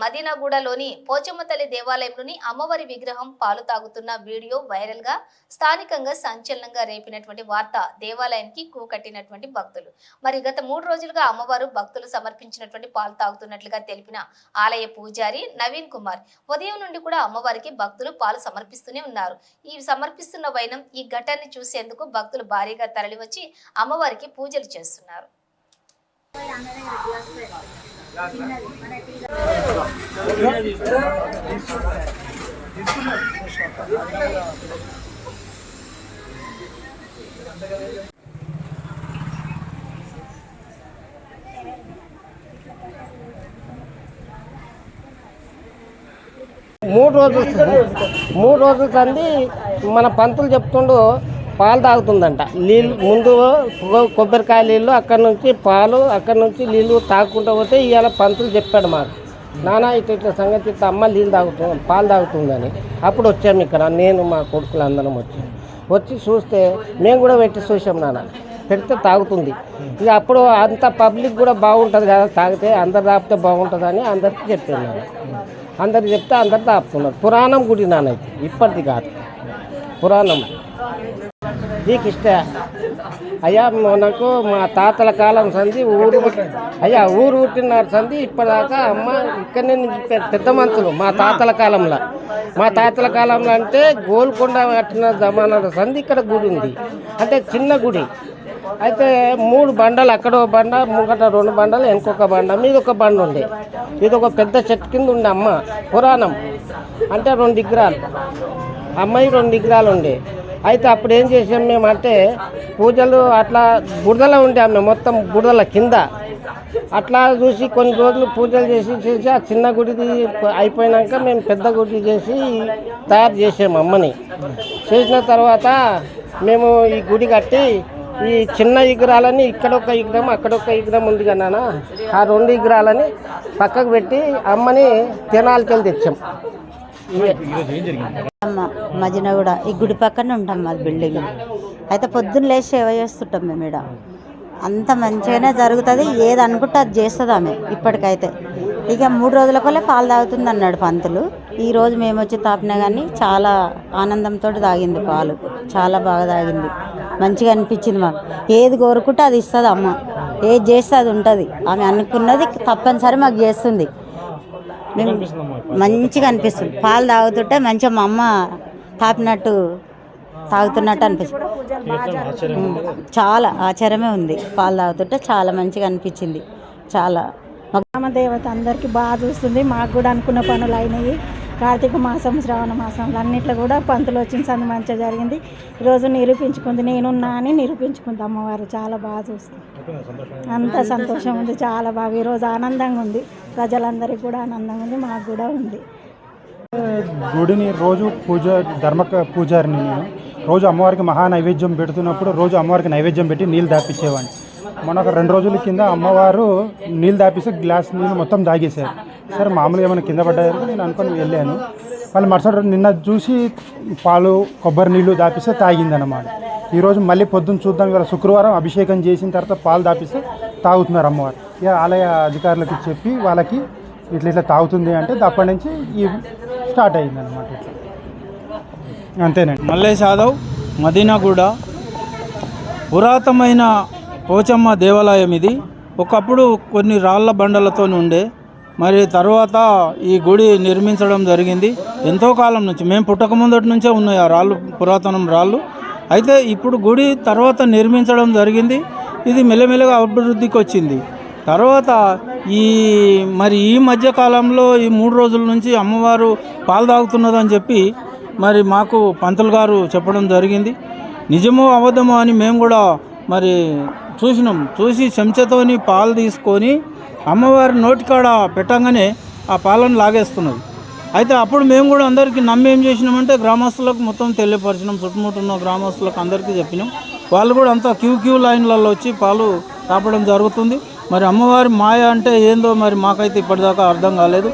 మదీనాగూడలోని పోచమ్మతల్లి దేవాలయంలోని అమ్మవారి విగ్రహం పాలు తాగుతున్న వీడియో వైరల్గా స్థానికంగా సంచలనంగా రేపినటువంటి వార్త దేవాలయానికి కూకట్టినటువంటి భక్తులు. మరి గత మూడు రోజులుగా అమ్మవారు భక్తులు సమర్పించినటువంటి పాలు తాగుతున్నట్లుగా తెలిపిన ఆలయ పూజారి నవీన్ కుమార్ ఉదయం నుండి కూడా అమ్మవారికి భక్తులు పాలు సమర్పిస్తూనే ఉన్నారు. ఈ సమర్పిస్తున్న వైనం ఈ ఘటాన్ని చూసేందుకు భక్తులు భారీగా తరలివచ్చి అమ్మవారికి పూజలు చేస్తున్నారు. మూడు రోజులు మూడు రోజుల కంది మన పంతులు చెప్తుండు పాలు తాగుతుందంట. నీళ్ళు ముందు కొబ్బరికాయ నీళ్ళు అక్కడ నుంచి పాలు అక్కడ నుంచి నీళ్ళు తాగుకుంటూ పోతే ఇవాళ పంతులు చెప్పాడు మాకు. నానా ఇట్లా ఇట్లా సంగతి ఇట్లా అమ్మ నీళ్ళు తాగుతుంది పాలు తాగుతుందని. అప్పుడు వచ్చాము ఇక్కడ. నేను మా కొడుకులు అందరం వచ్చాము వచ్చి చూస్తే మేము కూడా పెట్టి చూసాం నాన్న. పెడితే తాగుతుంది. ఇక అప్పుడు అంత పబ్లిక్ కూడా బాగుంటుంది కదా తాగితే అందరు తాగితే బాగుంటుంది అని అందరికీ చెప్పాను నాన్న. చెప్తే అందరు తాపుతున్నారు పురాణం గుడి నానైతే ఇప్పటిది కాదు. పురాణం. నీకు ఇష్ట అయ్యా మనకు మా తాతల కాలం సంది ఊరు అయ్యా ఊరు పుట్టినారు సంది ఇప్పటిదాకా అమ్మ ఇక్కడనే నుంచి పెద్ద మంతులు మా తాతల కాలంలో. మా తాతల కాలంలో అంటే గోల్కొండ కట్టిన జమానాల సంది ఇక్కడ గుడి ఉంది. అంటే చిన్న గుడి. అయితే మూడు బండలు అక్కడ ఒక బండ ముంగట రెండు బండలు ఇంకొక బండ మీద ఒక బండ ఉండే ఇది ఒక పెద్ద చెట్టు కింద ఉండే అమ్మ పురాణం. అంటే రెండు విగ్రహాలు. అమ్మాయి రెండు విగ్రహాలు ఉండే. అయితే అప్పుడు ఏం చేసాం మేము అంటే పూజలు అట్లా బురదలో ఉండే ఆమె మొత్తం బురదల కింద. అట్లా చూసి కొన్ని రోజులు పూజలు చేసి చేసి ఆ చిన్న గుడిది అయిపోయినాక మేము పెద్ద గుడి చేసి తయారు చేసాము అమ్మని. చేసిన తర్వాత మేము ఈ గుడి కట్టి ఈ చిన్న విగ్రహాలని ఇక్కడ ఒక విగ్రహం అక్కడ ఒక విగ్రహం ఉంది కదా నాన్న ఆ రెండు విగ్రహాలని పక్కకు పెట్టి అమ్మని తినాలకి తెచ్చాం. అమ్మ కూడా ఈ గుడి పక్కన ఉంటాం మాది బిల్డింగ్ అయితే పొద్దున్న లేచి సేవ చేస్తుంటాం మేము ఇక్కడ అంత మంచిగానే జరుగుతుంది. ఏది అనుకుంటే అది చేస్తుంది ఆమె ఇప్పటికైతే. ఇక మూడు రోజుల కొలే పాలు తాగుతుంది అన్నాడు పంతులు. ఈ రోజు మేము వచ్చి తాపినా కానీ చాలా ఆనందంతో తాగింది పాలు. చాలా బాగా తాగింది. మంచిగా అనిపించింది మాకు. ఏది కోరుకుంటే అది ఇస్తుంది అమ్మ. ఏది చేస్తే అది ఉంటుంది. ఆమె అనుకున్నది తప్పనిసరి మాకు చేస్తుంది. మంచిగా అనిపిస్తుంది. పాలు తాగుతుంటే మంచిగా మా అమ్మ తాపినట్టు తాగుతున్నట్టు అనిపిస్తుంది. చాలా ఆశ్చర్యమే ఉంది. పాలు తాగుతుంటే చాలా మంచిగా అనిపించింది. చాలా దేవత అందరికీ బాగా చూస్తుంది. మాకు కూడా అనుకున్న పనులు అయినాయి. కార్తీక మాసం శ్రావణ మాసం అన్నిట్లో కూడా పంతులు వచ్చిన సంది మంచిగా జరిగింది. ఈరోజు నిరూపించుకుంది నేనున్నా అని నిరూపించుకుంది అమ్మవారు. చాలా బాగా చూస్తుంది అంత సంతోషం ఉంది చాలా బాగా. ఈరోజు ఆనందంగా ఉంది. ప్రజలందరికీ కూడా ఆనందంగా ఉంది మాకు కూడా ఉంది. గుడిని రోజు పూజ ధర్మ పూజారిని నేను. రోజు అమ్మవారికి మహా నైవేద్యం పెడుతున్నప్పుడు రోజు అమ్మవారికి నైవేద్యం పెట్టి నీళ్ళు దాపించేవాడిని. మొన్న ఒక రెండు రోజుల కింద అమ్మవారు నీళ్ళు దాపిస్తే గ్లాస్ నీళ్ళు మొత్తం దాగేశారు. సార్ మామూలుగా ఏమైనా కింద పడ్డాయని నేను అనుకుని వెళ్ళాను. వాళ్ళు మరుసటి రోజు నిన్న చూసి పాలు కొబ్బరి నీళ్ళు దాపిస్తే తాగిందన్నమాట. ఈరోజు మళ్ళీ పొద్దున్న చూద్దాం ఇవాళ శుక్రవారం అభిషేకం చేసిన తర్వాత పాలు దాపిస్తే తాగుతున్నారు అమ్మవారు. ఇక ఆలయ అధికారులకు చెప్పి వాళ్ళకి ఇట్లా ఇట్లా తాగుతుంది అంటే అప్పటి నుంచి ఈ స్టార్ట్ అయింది అనమాట ఇట్లా. అంతేనండి. మల్లేష్ యాదవ్ మదీనాగూడ పురాతనమైన పోచమ్మ దేవాలయం ఇది. ఒకప్పుడు కొన్ని రాళ్ళ బండలతో ఉండే. మరి తర్వాత ఈ గుడి నిర్మించడం జరిగింది. ఎంతో కాలం నుంచి. మేము పుట్టక ముందటి నుంచే ఉన్నాయి ఆ రాళ్ళు పురాతనం రాళ్ళు. అయితే ఇప్పుడు గుడి తర్వాత నిర్మించడం జరిగింది. ఇది మెల్లమెల్లగా అభివృద్ధికి వచ్చింది. తర్వాత ఈ మరి ఈ మధ్య కాలంలో ఈ మూడు రోజుల నుంచి అమ్మవారు పాలు తాగుతున్నదని చెప్పి మరి మాకు పంతులు గారు చెప్పడం జరిగింది. నిజమో అబద్ధమో అని మేము కూడా మరి చూసినాం. చూసి చెంచాతోని పాలు తీసుకొని అమ్మవారి నోటికాడ పెట్టంగానే ఆ పాలను లాగేస్తున్నది. అయితే అప్పుడు మేము కూడా అందరికీ నమ్మి ఏం చేసినామంటే గ్రామస్తులకు మొత్తం తెలియపరిచినాం. చుట్టుముట్టున్న గ్రామస్తులకు అందరికీ చెప్పినాం. వాళ్ళు కూడా అంతా క్యూ క్యూ లైన్లలో వచ్చి పాలు తాపడం జరుగుతుంది. మరి అమ్మవారి మాయ అంటే ఏందో మరి మాకైతే ఇప్పటిదాకా అర్థం కాలేదు.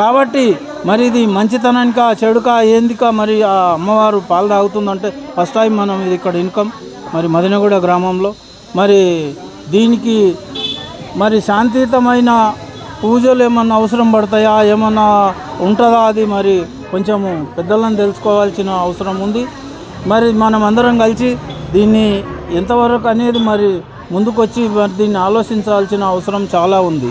కాబట్టి మరి ఇది మంచితనానికా చెడుకా ఏందికా మరి ఆ అమ్మవారు పాలు తాగుతుందంటే ఫస్ట్ టైం మనం ఇది ఇక్కడ ఇన్కమ్. మరి మదినగూడ గ్రామంలో మరి దీనికి మరి శాంతియుతమైన పూజలు ఏమన్నా అవసరం పడతాయా? ఏమన్నా ఉంటుందా అది మరి? కొంచెము పెద్దలను తెలుసుకోవాల్సిన అవసరం ఉంది. మరి మనం అందరం కలిసి దీన్ని ఎంతవరకు అనేది మరి ముందుకొచ్చి మరి దీన్ని ఆలోచించాల్సిన అవసరం చాలా ఉంది.